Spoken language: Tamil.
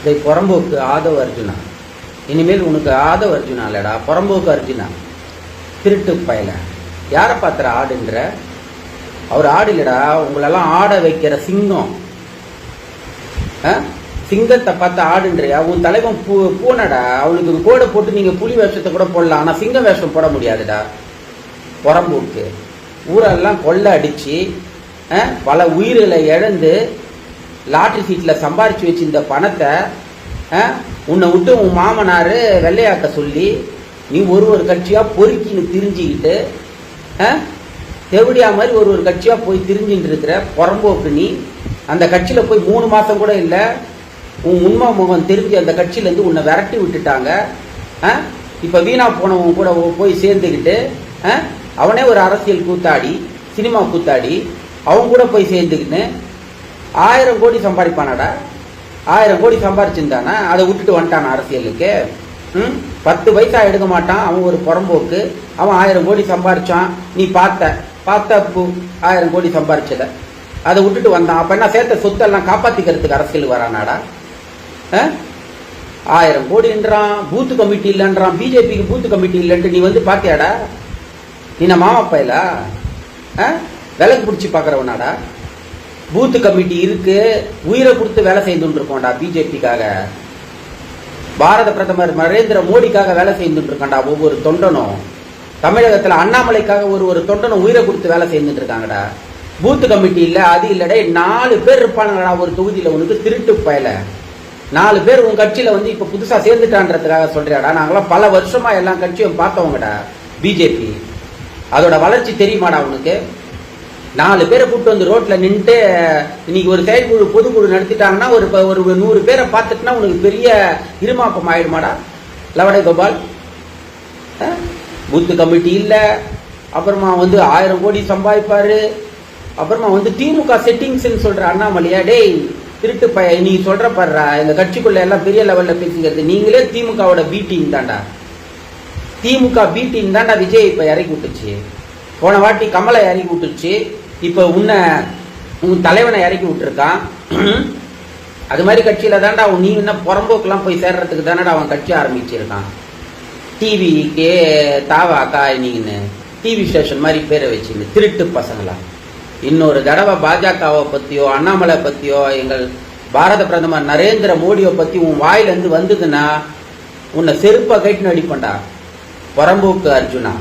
இதை புறம்போக்கு ஆதவ அர்ஜுனா. இனிமேல் உனக்கு ஆதவ அர்ஜுனா இல்லடா புறம்போக்கு அர்ஜுனா. திருட்டு பயல. யாரை பார்த்துற ஆடுன்ற? அவர் ஆடு இல்லடா உங்களெல்லாம் ஆட வைக்கிற சிங்கம். ஆ? சிங்கத்தை பார்த்து ஆடுன்றியா? உன் தலைவன் பூ பூனடா. அவளுக்கு கோடை போட்டு நீங்கள் புலி வேஷத்தை கூட போடலாம். ஆனால் சிங்க வேஷம் போட முடியாதுடா. புறம்போக்கு. ஊரெல்லாம் கொள்ளை அடித்து ஆ, பல உயிர்களை இழந்து லாட்ரி சீட்டில் சம்பாரித்து வச்சிருந்த பணத்தை ஆ, உன்னை விட்டு உன் மாமனார் வெள்ளையாட்ட சொல்லி நீ ஒரு ஒரு கட்சியாக பொறுக்கின்னு திரிஞ்சிக்கிட்டு ஆ, தெவடியா மாதிரி ஒரு ஒரு கட்சியாக போய் திரிஞ்சின்னு இருக்கிற புறம்போக்கு நீ அந்த கட்சியில் போய் மூணு மாதம் கூட இல்லை உன் உண்மை முகம் தெரிஞ்சு அந்த கட்சியிலேருந்து உன்னை விரட்டி விட்டுட்டாங்க ஆ இப்போ வீணா போனவங்க கூட போய் சேர்ந்துக்கிட்டு அவனே ஒரு அரசியல் கூத்தாடி சினிமா கூத்தாடி அவங்க கூட போய் சேர்ந்துக்கின்னு ஆயிரம் கோடி சம்பாதிப்பானாடா? ஆயிரம் கோடி சம்பாரிச்சிருந்தானா அதை விட்டுட்டு வந்துட்டான் அரசியலுக்கு. ம்? பத்து பைசா எடுக்க மாட்டான். அவன் ஒரு புறம்போக்கு. அவன் ஆயிரம் கோடி சம்பாரிச்சான் நீ பார்த்த. பார்த்த பூ. ஆயிரம் கோடி சம்பாரிச்சத அதை விட்டுட்டு வந்தான். அப்போ என்ன சேர்த்த சொத்தெல்லாம் காப்பாற்றிக்கிறதுக்கு அரசியல் வரானாடா? ஆ? ஆயிரம் கோடின்றான். பூத்து கமிட்டி இல்லைன்றான். பிஜேபிக்கு பூத்து கமிட்டி இல்லைன்ட்டு நீ வந்து பார்த்தியாடா? நீ நான் மாமா பையலா? ஆ? விலக்கு பிடிச்சி பார்க்குறவனாடா? பூத்து கமிட்டி இருக்கு உயிரை கொடுத்து வேலை செய்துட்டு இருக்கோம்டா பிஜேபிக்காக. பாரத பிரதமர் நரேந்திர மோடிக்காக வேலை செய்துட்டு இருக்கான்டா ஒவ்வொரு தொண்டனும். தமிழகத்தில் அண்ணாமலைக்காக ஒரு ஒரு தொண்டனும் உயிரை கொடுத்து வேலை செய்துட்டு இருக்காங்கடா பூத்து கமிட்டி இல்லை அது இல்லடே நாலு பேர் இருப்பானுங்கடா ஒரு தொகுதியில் உனக்கு திருட்டு பயல. நாலு பேர் உன் கட்சியில வந்து இப்ப புதுசா சேர்ந்துட்டான்றதுக்காக சொல்றியாடா. நாங்களாம் பல வருஷமா எல்லா கட்சியும் பார்த்தவங்கடா பிஜேபி. அதோட வளர்ச்சி தெரியுமாடா உனக்கு? நாலு பேரை கூப்பிட்டு வந்து ரோட்ல நின்றுட்டு இன்னைக்கு ஒரு செயற்குழு பொதுக்குழு நடத்திட்டாங்கன்னா ஒரு ஒரு நூறு பேரை பார்த்துட்டுனா உனக்கு பெரிய இருமாப்பம் ஆயிடுமாடா? லவடை கோபால். ஆ? பூத்து கமிட்டி இல்லை. அப்புறமா வந்து ஆயிரம் கோடி சம்பாதிப்பாரு. அப்புறமா வந்து திமுக செட்டிங்ஸ்ன்னு சொல்ற அண்ணாமலையா டேய் திருட்டு பய நீ சொல்ற பாடுறா இந்த கட்சிக்குள்ள எல்லாம் பெரிய லெவல்ல பேசிக்கிறது. நீங்களே திமுகவோட பி டீம் திமுக பி டீம் தான்டா விஜய் இப்ப இறக்கி விட்டுச்சு. போன வாட்டி கமலை இறக்கி விட்டுருச்சு இப்போ உன்னை உன் தலைவனை இறக்கி விட்டுருக்கான். அது மாதிரி கட்சியில் தான்டா அவன் நீ என்ன புறம்போக்கெலாம் போய் சேர்றதுக்கு தானடா அவன் கட்சி ஆரம்பிச்சிருக்கான். டிவிக்கு தாவாக்கா நீங்கன்னு டிவி ஸ்டேஷன் மாதிரி பேரை வச்சுன்னு திருட்டு பசங்களா. இன்னொரு தடவை பாஜகவை பற்றியோ அண்ணாமலை பற்றியோ எங்கள் பாரத பிரதமர் நரேந்திர மோடியை பற்றி உன் வாயிலேருந்து வந்ததுன்னா உன்னை செருப்பை கைட்டு அடிப்பண்டா புறம்போக்கு அர்ஜுனா.